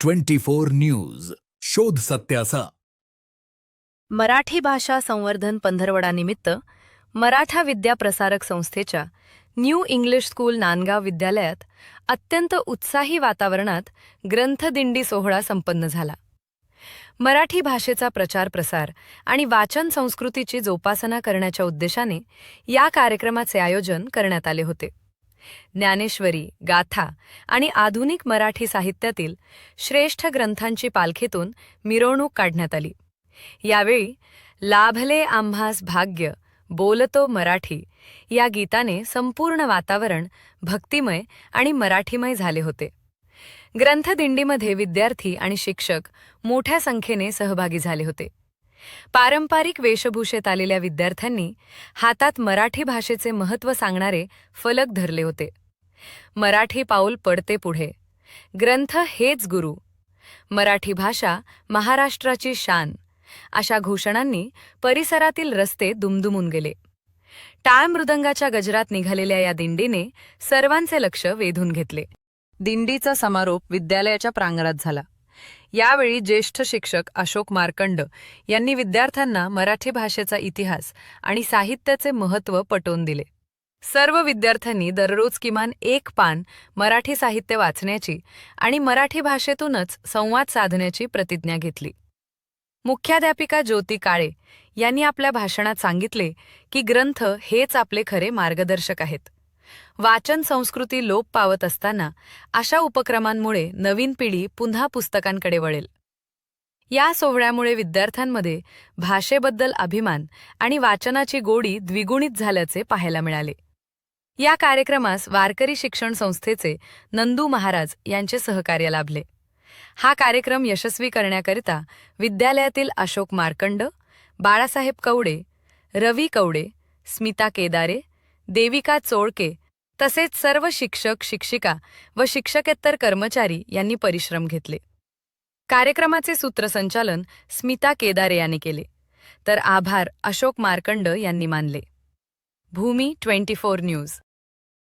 Twenty four news. शोध सत्याचा. मराठी भाषा संवर्धन पंधरवडानिमित्त मराठा विद्या प्रसारक संस्थेच्या न्यू इंग्लिश स्कूल नांदगाव विद्यालयात अत्यंत उत्साही वातावरणात ग्रंथदिंडी सोहळा संपन्न झाला. मराठी भाषेचा प्रचार प्रसार आणि वाचन संस्कृतीची जोपासना करण्याच्या उद्देशाने या कार्यक्रमाचे आयोजन करण्यात आले होते. ज्ञानेश्वरी गाथा आणि आधुनिक मराठी साहित्यातील श्रेष्ठ ग्रंथांची पालखीतून मिरवणूक काढण्यात आली. यावेळी लाभले आम्हास भाग्य बोलतो मराठी या गीताने संपूर्ण वातावरण भक्तिमय आणि मराठीमय झाले होते. ग्रंथदिंडीमध्ये विद्यार्थी आणि शिक्षक मोठ्या संख्येने सहभागी झाले होते. पारंपरिक वेशभूषेत आलेल्या विद्यार्थ्यांनी हातात मराठी भाषेचे महत्त्व सांगणारे फलक धरले होते. मराठी पाऊल पडते पुढे. ग्रंथ हेच गुरु. मराठी भाषा महाराष्ट्राची शान. अशा घोषणांनी परिसरातील रस्ते दुमदुमून गेले. टाळ मृदंगाच्या गजरात निघालेल्या या दिंडीने सर्वांचे लक्ष वेधून घेतले. दिंडीचा समारोप विद्यालयाच्या प्रांगणात झाला. यावेळी ज्येष्ठ शिक्षक अशोक मार्कंड यांनी विद्यार्थ्यांना मराठी भाषेचा इतिहास आणि साहित्याचे महत्त्व पटवून दिले. सर्व विद्यार्थ्यांनी दररोज किमान एक पान मराठी साहित्य वाचण्याची आणि मराठी भाषेतूनच संवाद साधण्याची प्रतिज्ञा घेतली. मुख्याध्यापिका ज्योती काळे यांनी आपल्या भाषणात सांगितले की ग्रंथ हेच आपले खरे मार्गदर्शक आहेत. वाचन संस्कृती लोप पावत असताना अशा उपक्रमांमुळे नवीन पिढी पुन्हा पुस्तकांकडे वळेल. या सोहळ्यामुळे विद्यार्थ्यांमध्ये भाषेबद्दल अभिमान आणि वाचनाची गोडी द्विगुणित झाल्याचे पाहायला मिळाले. या कार्यक्रमास वारकरी शिक्षण संस्थेचे नंदू महाराज यांचे सहकार्य लाभले. हा कार्यक्रम यशस्वी करण्याकरिता विद्यालयातील अशोक मार्कंड बाळासाहेब कवडे रवी कवडे स्मिता केदारे देविका चोळके तसेच सर्व शिक्षक शिक्षिका व शिक्षकेतर कर्मचारी यांनी परिश्रम घेतले. कार्यक्रमाचे सूत्रसंचालन स्मिता केदारे यांनी केले. तर आभार अशोक मार्कंड यांनी मानले. Bhoomi twenty four news.